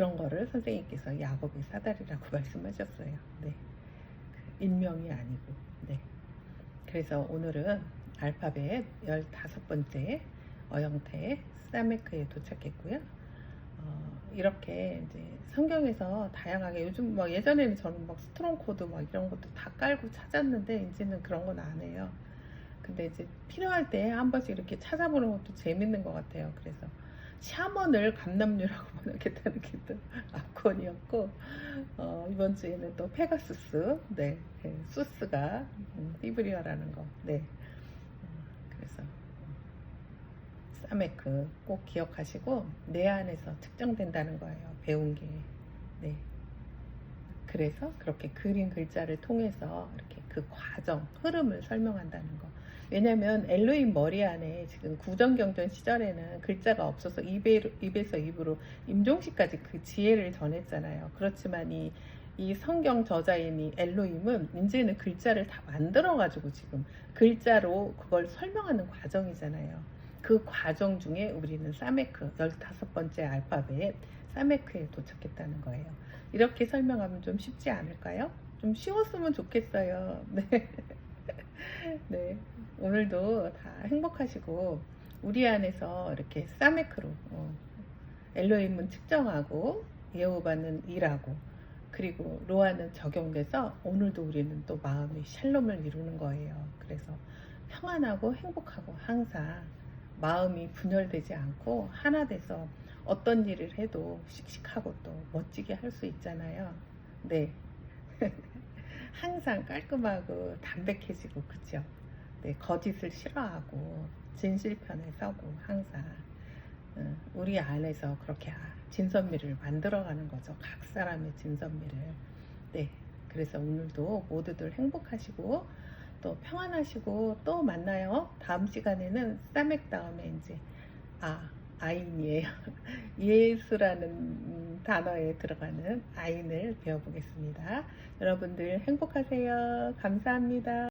그런 거를 선생님께서 야곱의 사다리라고 말씀하셨어요. 네. 그 인명이 아니고. 네. 그래서 오늘은 알파벳 15번째 어영태 사메크에 도착했고요. 어, 이렇게 이제 성경에서 다양하게 요즘 뭐 예전에는 저는 막 스트롱 코드 막 이런 것도 다 깔고 찾았는데 이제는 그런 건 안 해요. 근데 이제 필요할 때 한 번씩 이렇게 찾아보는 것도 재밌는 것 같아요. 그래서 샤먼을 감남류라고 번역했다는 게또 앞권이었고 어, 이번 주에는 또 페가수스, 네, 네, 수스가 음, 히브리어라는 거, 네. 어, 그래서 사메크 꼭 기억하시고 내 안에서 측정된다는 거예요. 배운 게, 네. 그래서 그렇게 그린 글자를 통해서 이렇게 그 과정, 흐름을 설명한다는 거. 왜냐면 엘로임 머리 안에 지금 구정경전 시절에는 글자가 없어서 입에, 입에서 입으로 임종식까지 그 지혜를 전했잖아요. 그렇지만 이, 이 성경 저자인 이 엘로임은 이제는 글자를 다 만들어가지고 지금 글자로 그걸 설명하는 과정이잖아요. 그 과정 중에 우리는 사메크, 15번째 알파벳 사메크에 도착했다는 거예요. 이렇게 설명하면 좀 쉽지 않을까요? 좀 쉬웠으면 좋겠어요. 네. 네. 오늘도 다 행복하시고, 우리 안에서 이렇게 사메크로, 어, 엘로힘은 측정하고, 예호바는 일하고, 그리고 로아는 적용돼서 오늘도 우리는 또 마음의 샬롬을 이루는 거예요. 그래서 평안하고 행복하고 항상 마음이 분열되지 않고 하나 돼서 어떤 일을 해도 씩씩하고 또 멋지게 할 수 있잖아요. 네. 항상 깔끔하고 담백해지고 그죠? 네, 거짓을 싫어하고 진실 편에 서고 항상 어, 우리 안에서 그렇게 진선미를 만들어가는 거죠. 각 사람의 진선미를. 네, 그래서 오늘도 모두들 행복하시고 또 평안하시고 또 만나요. 다음 시간에는 싸맥 다음에 이제 아 아인이에요. 예수라는 음, 단어에 들어가는 아인을 배워보겠습니다. 여러분들 행복하세요. 감사합니다.